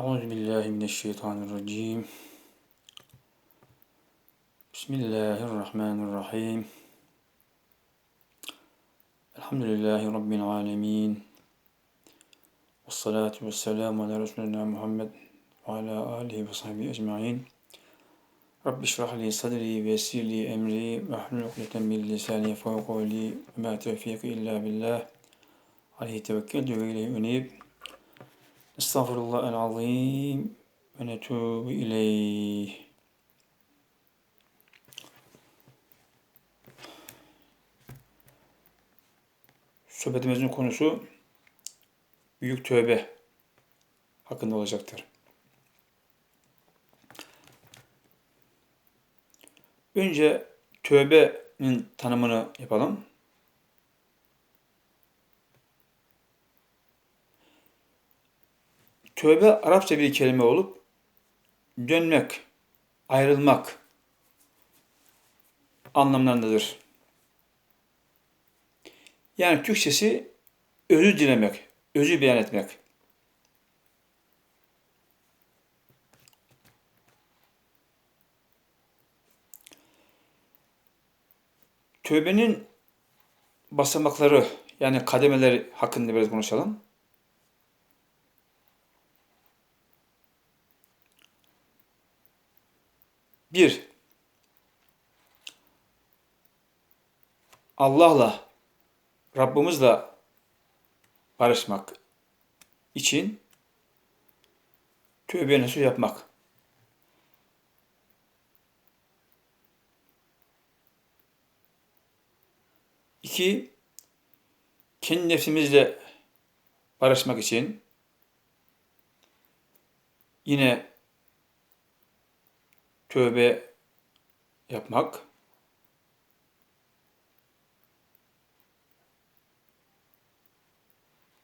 أعوذ بالله من الشيطان الرجيم. بسم الله الرحمن الرحيم. الحمد لله رب العالمين. والصلاة والسلام على رسولنا محمد وعلى آله وصحبه أجمعين. رب اشرح لي صدري ويسر لي أمري واحلل عقدة من لساني يفقهوا قولي. وما توفيقي إلا بالله. عليه توكلت وإليه أنيب. Estağfurullah el azim ve netubu ileyh. Sohbetimizin konusu büyük tövbe hakkında olacaktır. Önce tövbenin tanımını yapalım. Tövbe Arapça bir kelime olup dönmek, ayrılmak anlamlarındadır. Yani Türkçesi özür dilemek, özür beyan etmek. Tövbenin basamakları yani kademeleri hakkında biraz konuşalım. Bir, Allah'la, Rabbimizle barışmak için tövbe nasuh yapmak. İki, kendi nefsimizle barışmak için yine tövbe yapmak.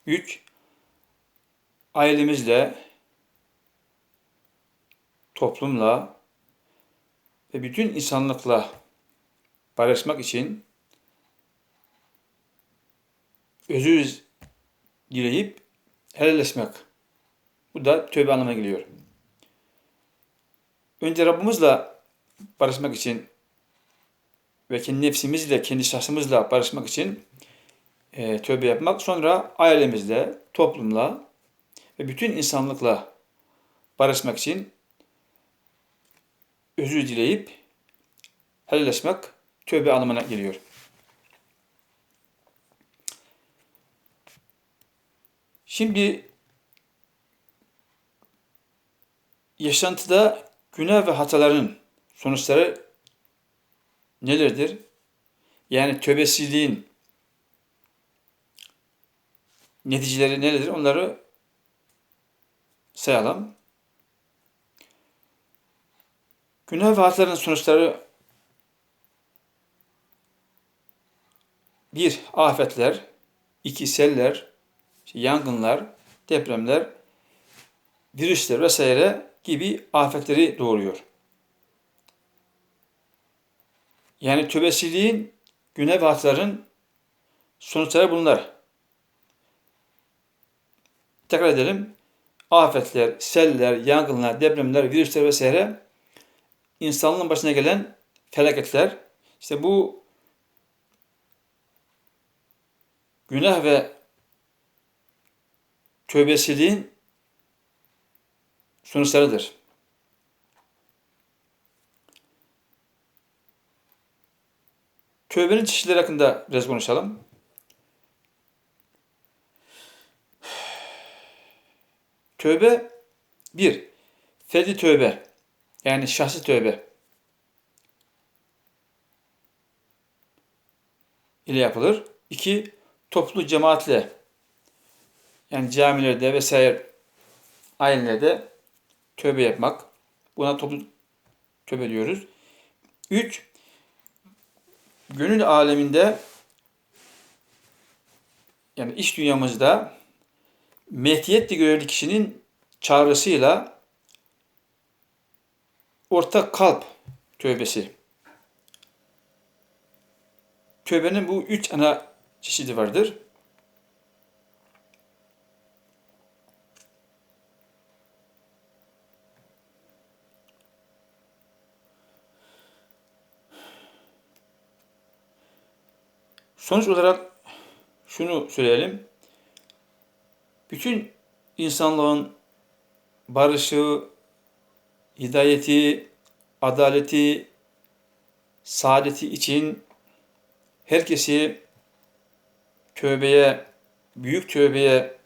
Üç, ailemizle, toplumla ve bütün insanlıkla barışmak için özür dileyip helalleşmek. Bu da tövbe anlamına geliyor. Önce Rabbimizle barışmak için ve kendi nefsimizle, kendi şahsımızla barışmak için e, tövbe yapmak. Sonra ailemizle, toplumla ve bütün insanlıkla barışmak için özür dileyip helalleşmek tövbe anlamına geliyor. Şimdi yaşantıda günah ve hataların sonuçları nelerdir? Yani tövbesizliğin neticeleri nelerdir? Onları sayalım. Günah ve hataların sonuçları bir afetler, iki seller, yangınlar, depremler, virüsler vesaire gibi afetleri doğuruyor. Yani tövbesizliğin, günah ve sonuçları bunlar. Tekrar edelim. Afetler, seller, yangınlar, depremler, virüsler vesaire insanlığın başına gelen felaketler. İşte bu günah ve tövbesizliğin sonuçlarıdır. Tövbenin çeşitleri hakkında biraz konuşalım. Tövbe bir, ferdi tövbe yani şahsi tövbe ile yapılır. İki, toplu cemaatle yani camilerde vesaire ailelerde tövbe yapmak. Buna toplu tövbe diyoruz. Üç, gönül aleminde yani iş dünyamızda mehdiyetli görevli kişinin çağrısıyla ortak kalp tövbesi. Tövbenin bu üç ana çeşidi vardır. Sonuç olarak şunu söyleyelim. Bütün insanlığın barışı, hidayeti, adaleti, saadeti için herkesi tövbeye, büyük tövbeye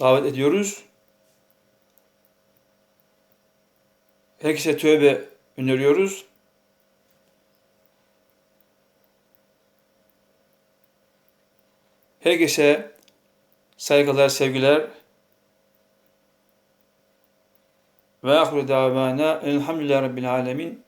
davet ediyoruz. Herkese tövbe öneriyoruz. Herkese saygılar, sevgiler. Ve ahire davana elhamdülillahi rabbil alemin